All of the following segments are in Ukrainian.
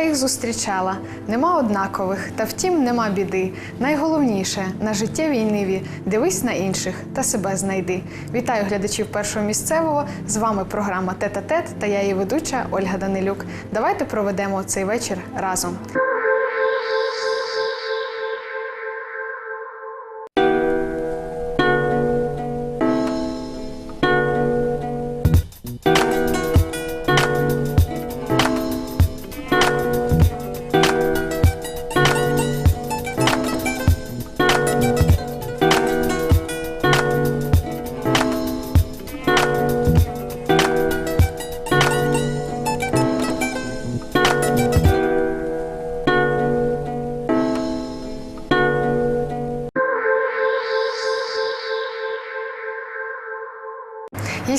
їх зустрічала. Нема однакових, та втім нема біди. Найголовніше на життєвій ниві дивись на інших та себе знайди. Вітаю глядачів першого місцевого. З вами програма Тета Тет та я її ведуча Ольга Данилюк. Давайте проведемо цей вечір разом.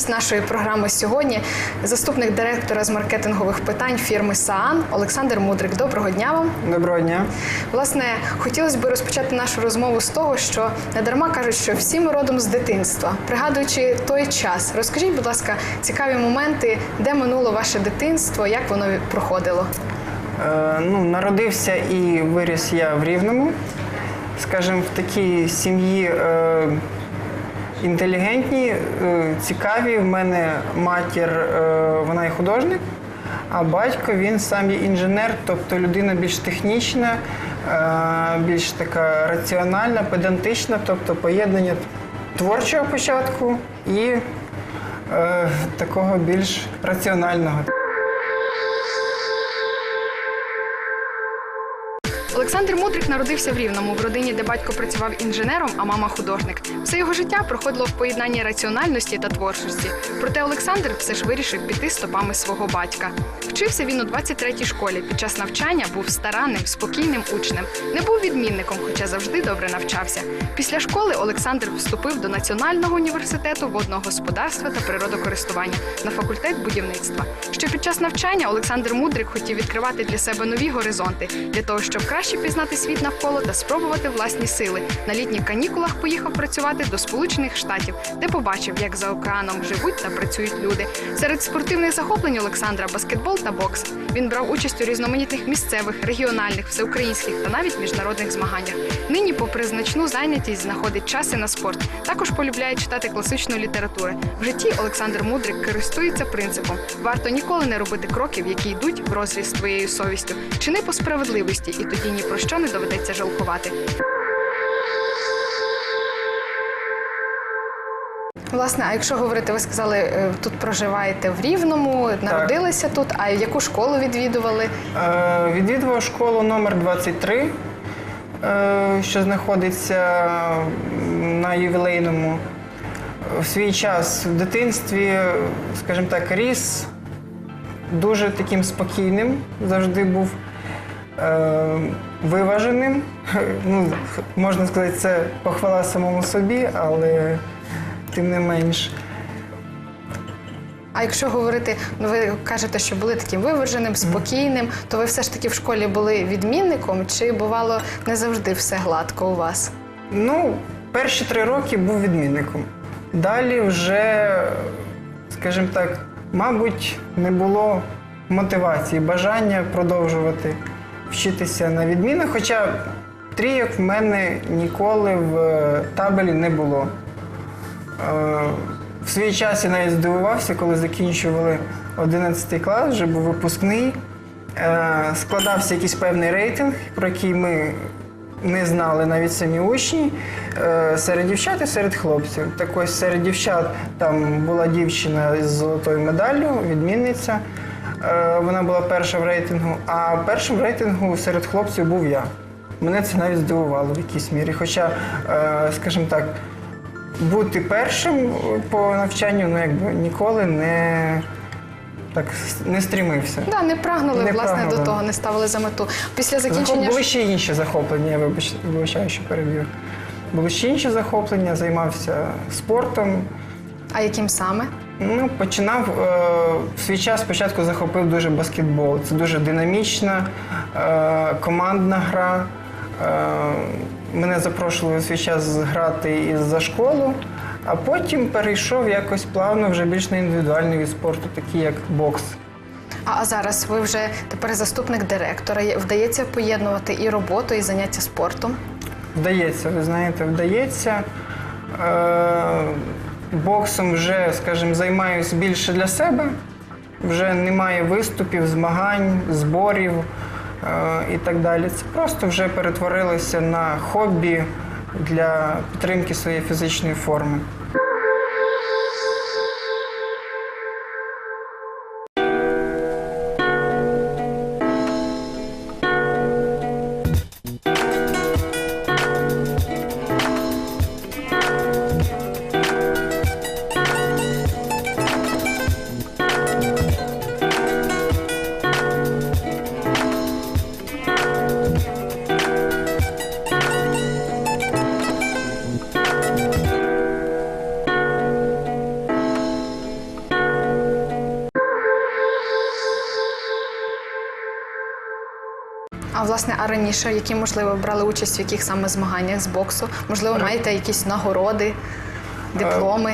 Гість нашої програми сьогодні заступник директора з маркетингових питань фірми Саан Олександр Мудрик. Доброго дня вам. Доброго дня. Власне, хотілося б розпочати нашу розмову з того, що недарма кажуть, що всі ми родом з дитинства. Пригадуючи той час, розкажіть, будь ласка, цікаві моменти, де минуло ваше дитинство, як воно проходило. Е, ну, народився і виріс я в Рівному. Скажімо, в такій сім'ї е, інтелігентній, е, цікавій. В мене матір, е, вона є художник, а батько він сам є інженер, тобто людина більш технічна, е, більш така раціональна, педантична, тобто поєднання творчого початку і такого більш раціонального. Олександр Мудрик народився в Рівному в родині, де батько працював інженером, а мама художник. Все його життя проходило в поєднанні раціональності та творчості. Проте Олександр все ж вирішив піти стопами свого батька. Вчився він у 23-й школі. Під час навчання був старанним, спокійним учнем. Не був відмінником, хоча завжди добре навчався. Після школи Олександр вступив до Національного університету водного господарства та природокористування на факультет будівництва. Ще під час навчання Олександр Мудрик хотів відкривати для себе нові горизонти для того, щоб краще пізнати світ навколо та спробувати власні сили. На літніх канікулах поїхав працювати до Сполучених Штатів, де побачив, як за океаном живуть та працюють люди. Серед спортивних захоплень Олександра баскетбол та бокс. Він брав участь у різноманітних місцевих, регіональних, всеукраїнських та навіть міжнародних змаганнях. Нині, попри значну зайнятість, знаходить час і на спорт. Також полюбляє читати класичну літературу. В житті Олександр Мудрик користується принципом: варто ніколи не робити кроків, які йдуть в розріз з твоєю совістю, чини по справедливості, і тоді ні про що не доведеться жалкувати. Власне, а якщо говорити, ви сказали, е, тут проживаєте в Рівному, народилися тут. А яку школу відвідували? Е, Відвідував школу номер 23, е, що знаходиться на ювілейному. В свій час в дитинстві, скажімо так, ріс дуже таким спокійним, завжди був виваженим. Ну, можна сказати, це похвала самому собі, але тим не менш. А якщо говорити, ну ви кажете, що були таким виваженим, спокійним, то ви все ж таки в школі були відмінником, чи бувало не завжди все гладко у вас? Ну, перші три роки був відмінником. Далі вже, скажімо так, мабуть, не було мотивації, бажання продовжувати вчитися на відміну, хоча трійок в мене ніколи в е, табелі не було. Е, В свій час я навіть здивувався, коли закінчували 11 клас, вже був випускний. Е, Складався якийсь певний рейтинг, про який ми не знали навіть самі учні серед дівчат і серед хлопців. Так ось серед дівчат там була дівчина з золотою медаллю, відмінниця. Е, Вона була перша в рейтингу, а першим в рейтингу серед хлопців був я. Мене це навіть здивувало в якійсь мірі. Хоча, е, скажімо так, бути першим по навчанню ну, якби, ніколи не, так, не стрімився. Да, не прагнули Не власне прагнули. до того, не ставили за мету. Після Захоп... закінчення Були ш- ще інші захоплення, я вибач... вибачаю, що переб'ю. Були ще інші захоплення, займався спортом. а яким саме? Ну, починав е, в свій час спочатку захопив дуже баскетбол. Це дуже динамічна, е, командна гра. Е, мене запрошували у свій час грати із за школу, а потім перейшов якось плавно вже більш на індивідуальний від спорту, такий як бокс. А зараз ви вже тепер заступник директора. Вдається поєднувати і роботу, і заняття спортом. Вдається, ви знаєте, вдається. Боксом вже, скажімо, займаюся більше для себе. Вже немає виступів, змагань, зборів е, і так далі. Це просто вже перетворилося на хобі для підтримки своєї фізичної форми. Раніше, які можливо брали участь в яких саме змаганнях з боксу? Можливо, маєте якісь нагороди, дипломи?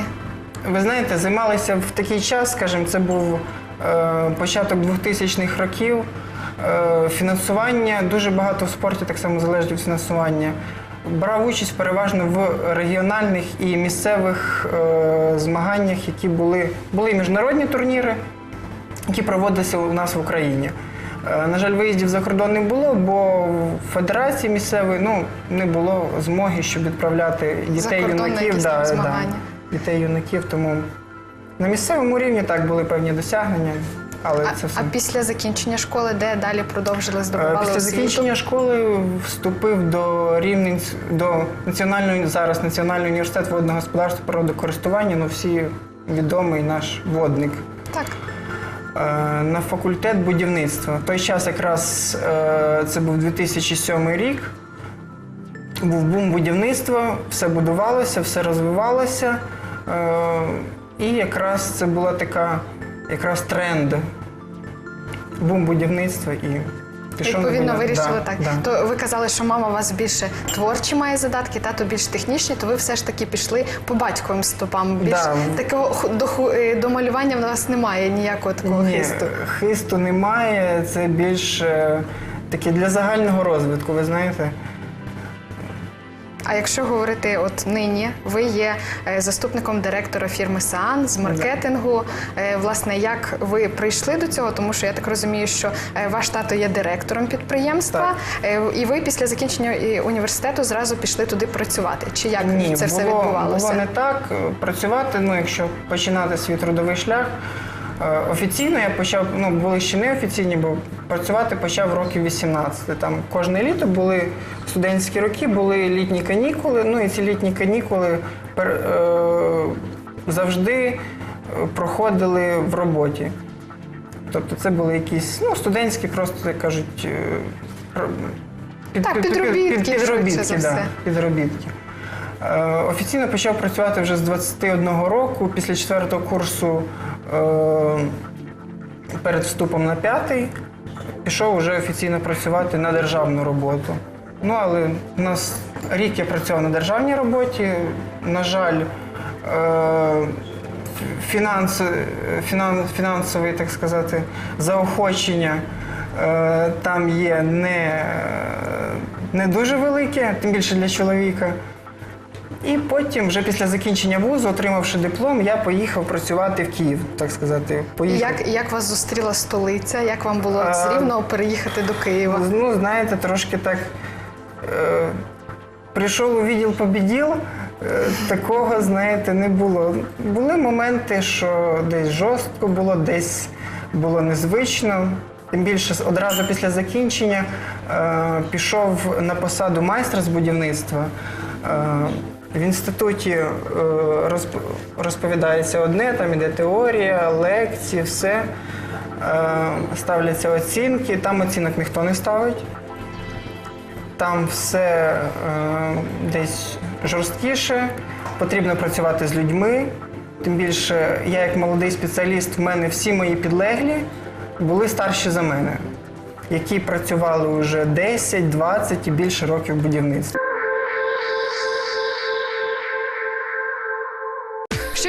Ви знаєте, займалися в такий час, скажімо, це був е, початок 2000-х років. Е, фінансування дуже багато в спорті так само залежить від фінансування. Брав участь переважно в регіональних і місцевих е, змаганнях, які були, були і міжнародні турніри, які проводилися у нас в Україні. Е, На жаль, виїздів за кордон не було, бо в федерації місцевої ну, не було змоги, щоб відправляти дітей юнаків. да, змагання. дітей юнаків. Тому на місцевому рівні так були певні досягнення, але А, це все. а після закінчення школи, де далі продовжили Е, здобували Після освіту? закінчення школи вступив до Рівненсь до національної зараз Національний університет водного господарства природокористування. Ну всі відомий наш водник. Так. Е, на факультет будівництва. В той час якраз е, це був 2007 рік. Був бум будівництва, все будувалося, все розвивалося. Е, І якраз це була така якраз тренд. Бум будівництва і пішов Відповідно, вирішили Да, так. да. То ви казали, що мама у вас більше творчі має задатки, тато більш технічні, то ви все ж таки пішли по батьковим стопам. Більш Да. такого до, е, до малювання в нас немає ніякого такого Ні, хисту. хисту немає, це більш е, таке для загального розвитку, ви знаєте. А якщо говорити, от нині ви є е, заступником директора фірми Саан з маркетингу. Е, Власне, як ви прийшли до цього? Тому що я так розумію, що е, ваш тато є директором підприємства, Так. і ви після закінчення університету зразу пішли туди працювати. Чи як Ні, це все відбувалося? Було не так. Працювати, ну, якщо починати свій трудовий шлях. Е, Офіційно я почав, ну були ще не офіційні, бо працювати почав років 18. Там кожне літо були студентські роки, були літні канікули. Ну і ці літні канікули пер, е, завжди е, проходили в роботі. Тобто це були якісь ну, студентські, просто як кажуть, е, під, підробітки, да, підробітки. Е, Офіційно почав працювати вже з 21 року, після четвертого курсу перед вступом на п'ятий. Пішов вже офіційно працювати на державну роботу. Ну, але у нас рік я працював на державній роботі. На жаль, е, фінанс, фінансове, так сказати, заохочення е, там є не, не дуже велике, тим більше для чоловіка. І потім, вже після закінчення вузу, отримавши диплом, я поїхав працювати в Київ, так сказати. Поїхав. Як, як вас зустріла столиця? Як вам було А, з Рівного переїхати до Києва? Ну, знаєте, трошки так. Е, прийшов у відділ побіділ, е, такого, знаєте, не було. Були моменти, що десь жорстко було, десь було незвично. Тим більше одразу після закінчення е, пішов на посаду майстра з будівництва. Е, в інституті е, розповідається одне, там іде теорія, лекції, все. Е, ставляться оцінки, там оцінок ніхто не ставить. Там все е, десь жорсткіше, потрібно працювати з людьми. Тим більше, я як молодий спеціаліст, в мене всі мої підлеглі були старші за мене, які працювали вже 10, 20 і більше років в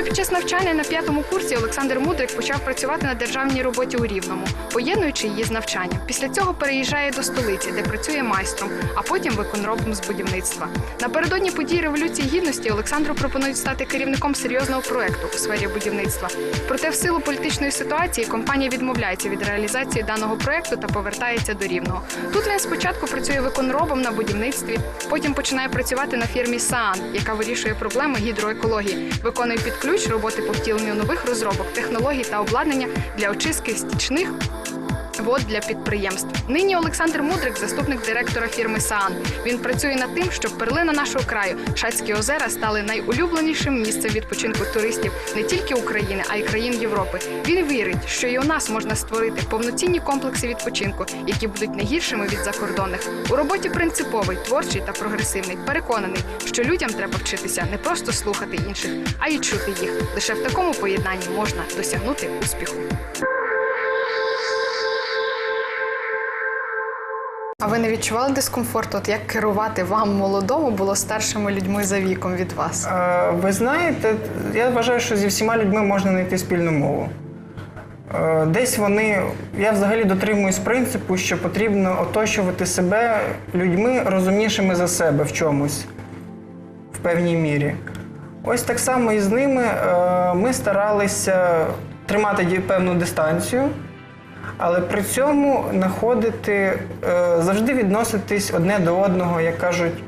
під час навчання на п'ятому курсі Олександр Мудрик почав працювати на державній роботі у Рівному, поєднуючи її з навчанням. Після цього переїжджає до столиці, де працює майстром, а потім виконробом з будівництва. Напередодні подій Революції Гідності Олександру пропонують стати керівником серйозного проекту у сфері будівництва. Проте, в силу політичної ситуації, компанія відмовляється від реалізації даного проекту та повертається до рівного. Тут він спочатку працює виконробом на будівництві, потім починає працювати на фірмі Саан, яка вирішує проблеми гідроекології, виконує під ключ роботи по втіленню нових розробок, технологій та обладнання для очистки стічних вод для підприємств. Нині Олександр Мудрик, заступник директора фірми Саан. Він працює над тим, щоб перлина нашого краю, Шацькі озера, стали найулюбленішим місцем відпочинку туристів не тільки України, а й країн Європи. Він вірить, що і у нас можна створити повноцінні комплекси відпочинку, які будуть не гіршими від закордонних. У роботі принциповий, творчий та прогресивний. Переконаний, що людям треба вчитися не просто слухати інших, а й чути їх. Лише в такому поєднанні можна досягнути успіху. А ви не відчували дискомфорту? От як керувати вам молодому було старшими людьми за віком від вас? Е, Ви знаєте, я вважаю, що зі всіма людьми можна знайти спільну мову. Е, Десь вони, я взагалі дотримуюсь принципу, що потрібно оточувати себе людьми розумнішими за себе в чомусь, в певній мірі. Ось так само і з ними е, ми старалися тримати певну дистанцію, але при цьому знаходити, е, завжди відноситись одне до одного, як кажуть,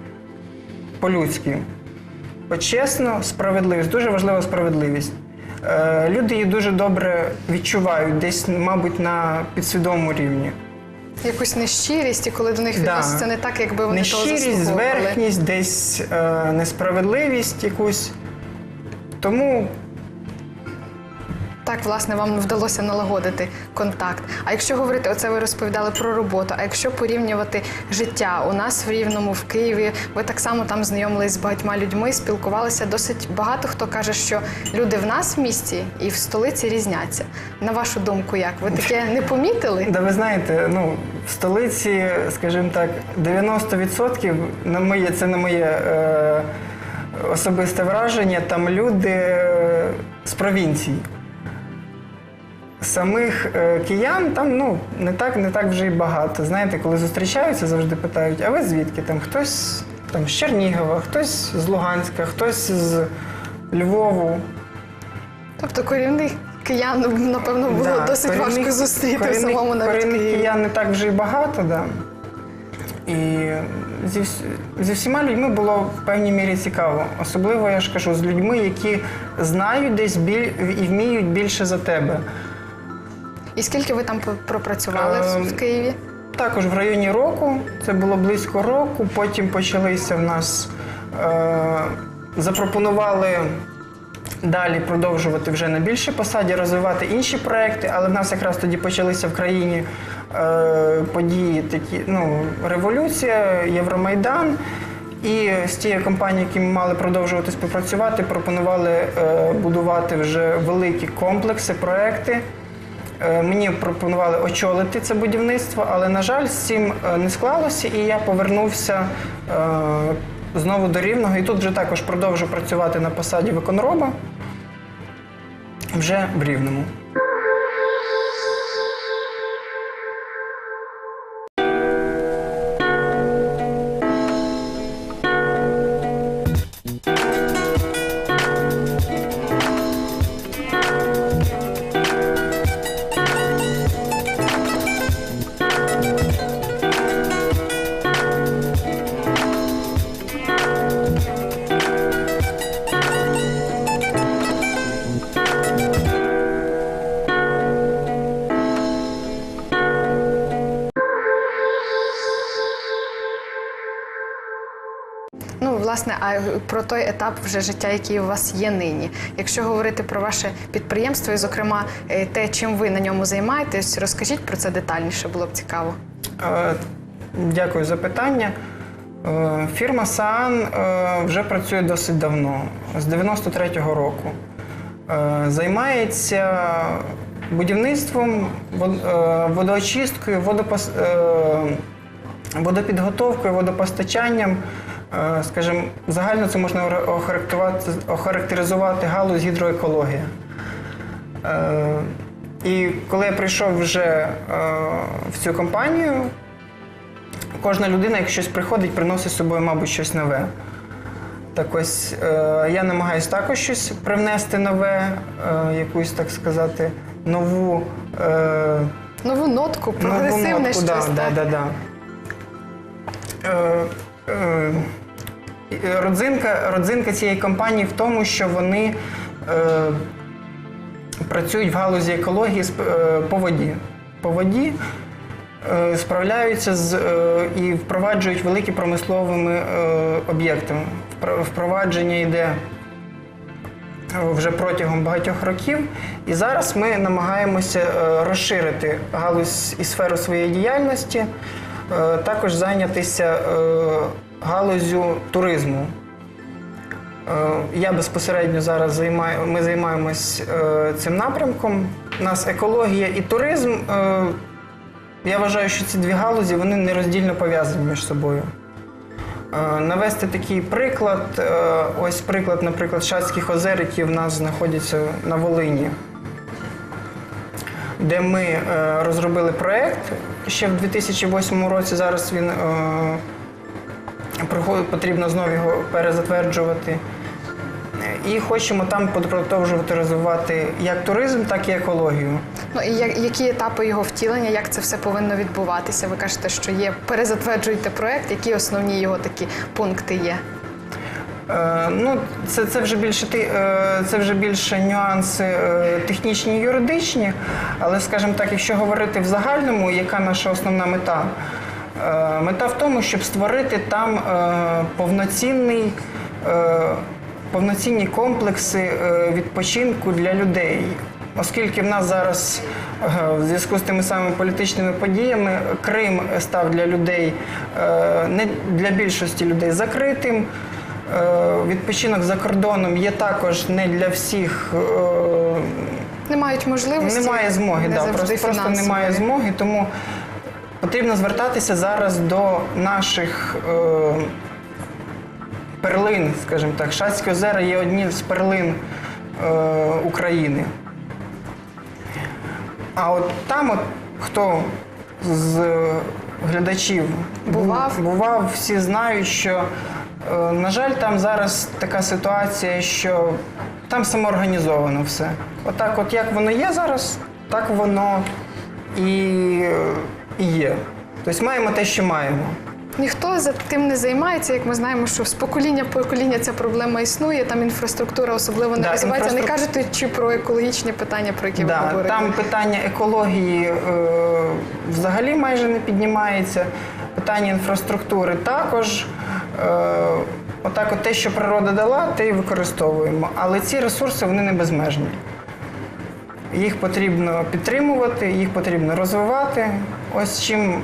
по-людськи. Чесно, справедливість, дуже важлива справедливість. Е, Люди її дуже добре відчувають, десь, мабуть, на підсвідомому рівні. Якусь нещирість, і коли до них Да. відноситься не так, якби вони того Нещирість, зверхність, десь е, несправедливість якусь. Тому Так, власне, вам вдалося налагодити контакт. А якщо говорити, оце ви розповідали про роботу. А якщо порівнювати життя у нас в Рівному, в Києві, ви так само там знайомились з багатьма людьми, спілкувалися. Досить багато хто каже, що люди в нас в місті і в столиці різняться. На вашу думку, як ви таке не помітили? Да, ви знаєте, ну, в столиці, скажімо так, 90% на моє, це на моє е, особисте враження, там люди е, з провінції. Самих е, киян там ну, не так, не так вже й багато. Знаєте, коли зустрічаються, завжди питають, а ви звідки? Там хтось там, з Чернігова, хтось з Луганська, хтось з Львову. Тобто корінних киян, напевно, було Да, досить корінних- важко зустріти в корінних- самому навіть корінних Києві. киян не так вже й багато, да. І зі, зі всіма людьми було в певній мірі цікаво. Особливо, я ж кажу, з людьми, які знають десь біль і вміють більше за тебе. І скільки ви там пропрацювали в- Ем, в Києві? Також в районі року, це було близько року. Потім почалися в нас, е, запропонували далі продовжувати вже на більшій посаді, розвивати інші проекти, але в нас якраз тоді почалися в країні е, події такі, ну, революція, Євромайдан. І з тією компанією, які ми мали продовжувати співпрацювати, пропонували е, будувати вже великі комплекси, проекти. Е, Мені пропонували очолити це будівництво, але, на жаль, з цим е, не склалося, і я повернувся е, знову до Рівного. І тут вже також продовжу працювати на посаді виконроба вже в Рівному. Ну, власне, а про той етап вже життя, який у вас є нині. Якщо говорити про ваше підприємство, і, зокрема, е, те, чим ви на ньому займаєтесь, розкажіть про це детальніше, було б цікаво. Е, Дякую за питання. Е, Фірма Саан вже працює досить давно, з 93-го року. Займається будівництвом, водоочисткою, водопос- водопідготовкою, водопостачанням Скажімо, загально це можна охарактеризувати, галузь гідроекологія. Е, І коли я прийшов вже е, в цю компанію, кожна людина, як щось приходить, приносить з собою, мабуть, щось нове. Так ось е, я намагаюся також щось привнести нове, е, якусь, так сказати, нову. Е, Нову нотку, нову прогресивне нотку, щось. да, так? да, да, да. Е, е, родзинка, родзинка цієї компанії в тому, що вони е, працюють в галузі екології е, по воді. По воді е, справляються з е, і впроваджують великі промисловими е, об'єктами. Впровадження йде вже протягом багатьох років. І зараз ми намагаємося е, розширити галузь і сферу своєї діяльності, е, також зайнятися е, галузю туризму. Е, Я безпосередньо зараз займаю, ми займаємось е, цим напрямком. У нас екологія і туризм. е, Я вважаю, що ці дві галузі вони нероздільно пов'язані між собою. Навести такий приклад. Ось приклад, наприклад, Шацьких озер, які в нас знаходяться на Волині, де ми розробили проєкт ще в 2008 році. Зараз він потрібно знову його перезатверджувати. І хочемо там продовжувати розвивати як туризм, так і екологію. Ну і які етапи його втілення, як це все повинно відбуватися? Ви кажете, що є перезатверджуєте проект, які основні його такі пункти є? Е, Ну, це, це вже більше е, це вже більше нюанси е, технічні і юридичні. Але, скажімо так, якщо говорити в загальному, яка наша основна мета? Е, Мета в тому, щоб створити там е, повноцінний. е, Повноцінні комплекси відпочинку для людей, оскільки в нас зараз в зв'язку з тими самими політичними подіями Крим став для людей не для більшості людей закритим. Відпочинок за кордоном є також не для всіх. Не мають можливості. Немає змоги, не да, просто, просто немає змоги, тому потрібно звертатися зараз до наших е, перлин, скажімо так. Шацькі озера є одні з перлин е, України. А от там, от, хто з глядачів Бував. бував, всі знають, що, е, на жаль, там зараз така ситуація, що там самоорганізовано все. Отак, от як воно є зараз, так воно і, е, і є. Тобто маємо те, що маємо. Ніхто за тим не займається, як ми знаємо, що з покоління в покоління ця проблема існує. Там інфраструктура особливо не Да, розвивається. Не кажете чи про екологічні питання, про які ви говорите? там питання екології е, взагалі майже не піднімається. Питання інфраструктури також. Е, отак, от те, що природа дала, те і використовуємо. Але ці ресурси вони не безмежні. Їх потрібно підтримувати, їх потрібно розвивати. Ось чим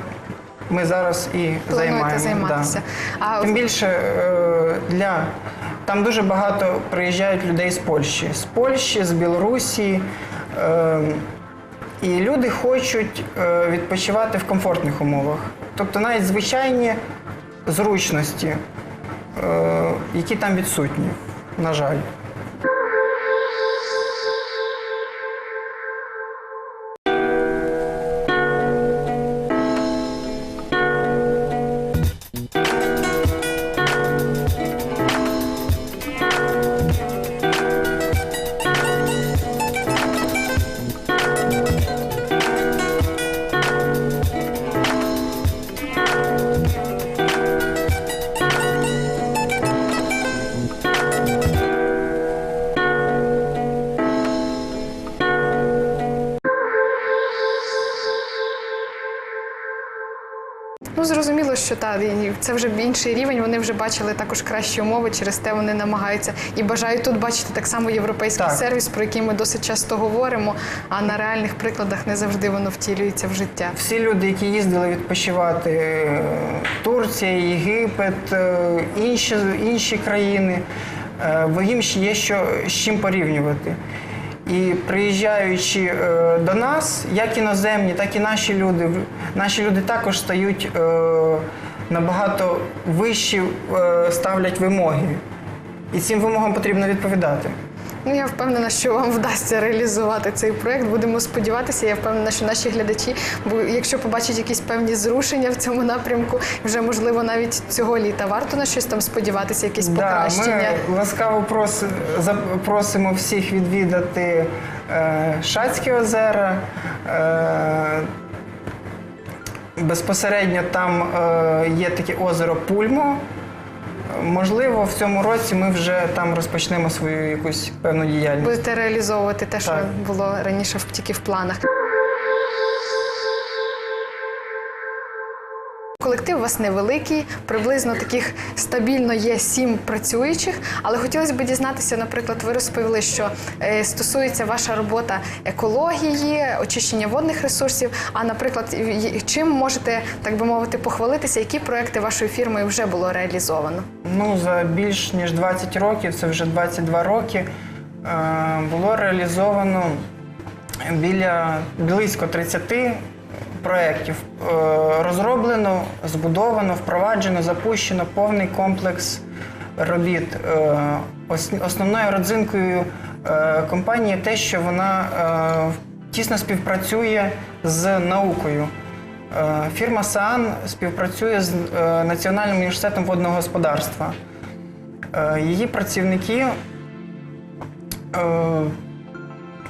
ми зараз і Плануєте займаємося. займатися. А Тим більше е, для там дуже багато приїжджають людей з Польщі, з Польщі, з Білорусі. Е, і люди хочуть е, відпочивати в комфортних умовах. Тобто навіть звичайні зручності, які там відсутні, на жаль. Зрозуміло, що та це вже інший рівень. Вони вже бачили також кращі умови. Через те вони намагаються і бажають тут бачити так само європейський Так. сервіс, про який ми досить часто говоримо. А на реальних прикладах не завжди воно втілюється в життя. Всі люди, які їздили відпочивати е, Турція, Єгипет, е, інші, інші країни, е, їм ще є що з чим порівнювати. І приїжджаючи е, до нас, як іноземні, так і наші люди, наші люди також стають е, набагато вищі е, ставлять вимоги. І цим вимогам потрібно відповідати. Ну, я впевнена, що вам вдасться реалізувати цей проект. Будемо сподіватися. Я впевнена, що наші глядачі, бо якщо побачать якісь певні зрушення в цьому напрямку, вже можливо навіть цього літа варто на щось там сподіватися, якісь покращення. ми ласкаво прос, зап- просимо всіх відвідати е, Шацькі озера. Е, безпосередньо там е, є таке озеро Пульмо. Можливо, в цьому році ми вже там розпочнемо свою якусь певну діяльність. Будете реалізовувати те, що Так. було раніше тільки в планах. Колектив у вас невеликий, приблизно таких стабільно є сім працюючих. Але хотілося б дізнатися, наприклад, ви розповіли, що е, стосується ваша робота екології, очищення водних ресурсів. А, наприклад, чим можете, так би мовити, похвалитися, які проекти вашої фірми вже було реалізовано? Ну, за більш ніж 20 років, це вже 22 роки, е, було реалізовано біля близько 30 проєктів. Е, Розроблено, збудовано, впроваджено, запущено повний комплекс робіт. Е, Основною родзинкою е, компанії те, що вона тісно співпрацює з наукою. Фірма СААН співпрацює з Національним університетом водного господарства. Її працівники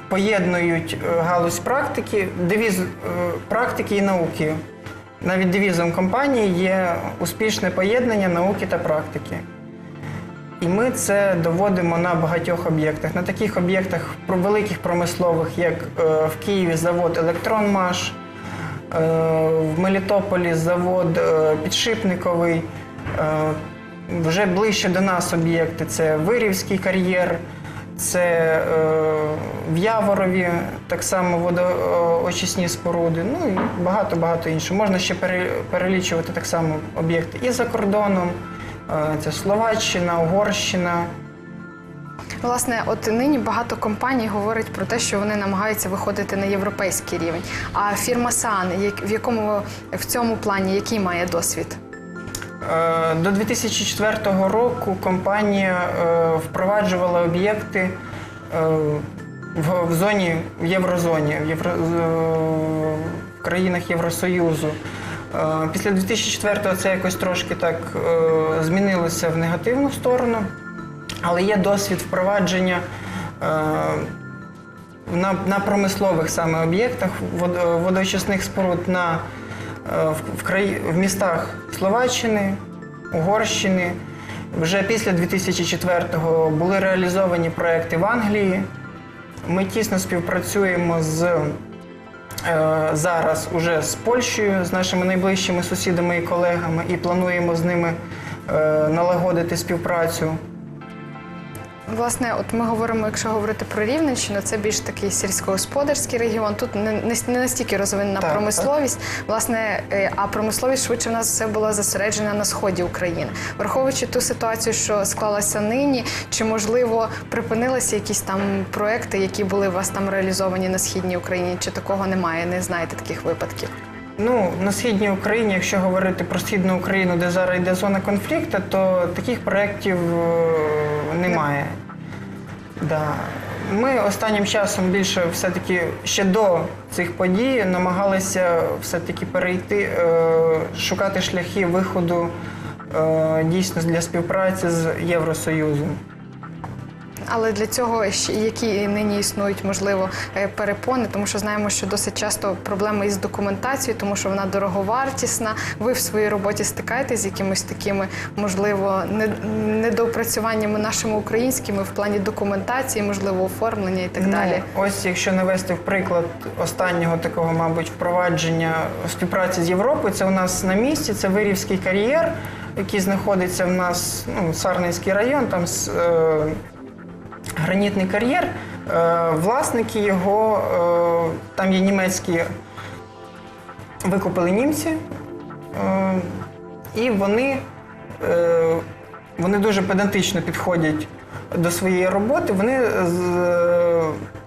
поєднують е, галузь практики, девіз е, практики і науки. Навіть девізом компанії є успішне поєднання науки та практики. І ми це доводимо на багатьох об'єктах. На таких об'єктах великих промислових, як е, в Києві завод Електронмаш, в Мелітополі завод підшипниковий. Вже ближче до нас об'єкти це Вирівський кар'єр, це е, в Яворові так само водоочисні споруди, ну і багато-багато іншого. Можна ще пере- перелічувати так само об'єкти і за кордоном. Е, Це Словаччина, Угорщина. Власне, от нині багато компаній говорять про те, що вони намагаються виходити на європейський рівень. А фірма САН, в якому в цьому плані який має досвід? Е, До 2004 року компанія е, впроваджувала об'єкти е, в, зоні в єврозоні, в, євро, в країнах Євросоюзу. Після 2004-го це якось трошки так змінилося в негативну сторону, але є досвід впровадження на, на промислових саме об'єктах вод- водоочисних споруд на, в, в, краї, в містах Словаччини, Угорщини. Вже після 2004-го були реалізовані проекти в Англії. Ми тісно співпрацюємо з е, зараз уже з Польщею, з нашими найближчими сусідами і колегами, і плануємо з ними е, налагодити співпрацю. Власне, от ми говоримо, якщо говорити про Рівненщину, це більш такий сільськогосподарський регіон. Тут не, не, настільки розвинена Так, промисловість. Власне, е, а промисловість швидше в нас все була зосереджена на сході України. Враховуючи ту ситуацію, що склалася нині, чи можливо припинилися якісь там проекти, які були у вас там реалізовані на східній Україні? Чи такого немає? Не знаєте таких випадків? Ну, на східній Україні, якщо говорити про східну Україну, де зараз йде зона конфлікту, то таких проєктів е, немає. Да. Ми останнім часом більше все-таки ще до цих подій намагалися все-таки перейти, е, шукати шляхи виходу е, дійсно для співпраці з Євросоюзом. Але для цього які нині існують, можливо, е, перепони, тому що знаємо, що досить часто проблеми із документацією, тому що вона дороговартісна. Ви в своїй роботі стикаєтесь з якимись такими, можливо, не- недоопрацюваннями нашими українськими в плані документації, можливо, оформлення і так далі. Ну, ось якщо навести в приклад останнього такого, мабуть, впровадження співпраці з Європою, це у нас на місці, це Вирівський кар'єр, який знаходиться в нас, ну, Сарненський район, там е, гранітний кар'єр. Е, власники його, е, там є німецькі, викупили німці, е, і вони, вони дуже педантично підходять до своєї роботи. Вони з,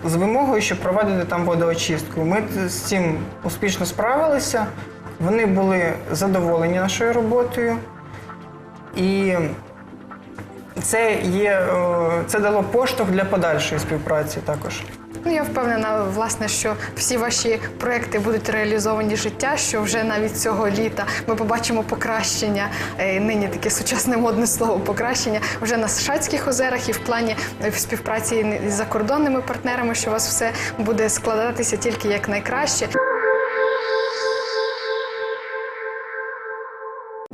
з вимогою, щоб проводити там водоочистку. Ми з цим успішно справилися. Вони були задоволені нашою роботою, і це, є, е, це дало поштовх для подальшої співпраці також. Ну, я впевнена, власне, що всі ваші проекти будуть реалізовані життя, що вже навіть цього літа ми побачимо покращення. е, Нині таке сучасне модне слово покращення вже на Шацьких озерах і в плані е, співпраці з закордонними партнерами, що у вас все буде складатися тільки як найкраще.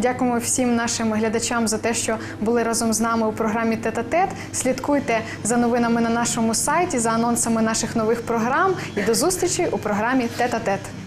Дякуємо всім нашим глядачам за те, що були разом з нами у програмі Тет-а-тет. Слідкуйте за новинами на нашому сайті, за анонсами наших нових програм. І до зустрічі у програмі Тет-а-тет.